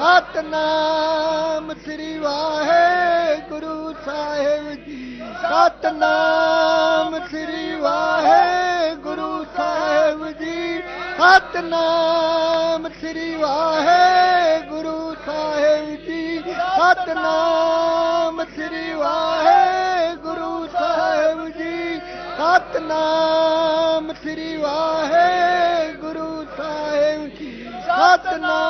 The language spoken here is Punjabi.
ਸਤਨਾਮ ਸ੍ਰੀ ਵਾਹਿਗੁਰੂ ਸਾਹਿਬ ਜੀ। ਸਤਨਾਮ ਸ੍ਰੀ ਵਾਹਿਗੁਰੂ ਸਾਹਿਬ ਜੀ। ਸਤਨਾਮ ਸ੍ਰੀ ਵਾਹਿਗੁਰੂ ਸਾਹਿਬ ਜੀ। ਸਤਨਾਮ ਸ੍ਰੀ ਵਾਹਿਗੁਰੂ ਸਾਹਿਬ ਜੀ। ਸਤਨਾਮ ਸ੍ਰੀ ਵਾਹਿਗੁਰੂ ਸਾਹਿਬ ਜੀ। ਸਤਨਾਮ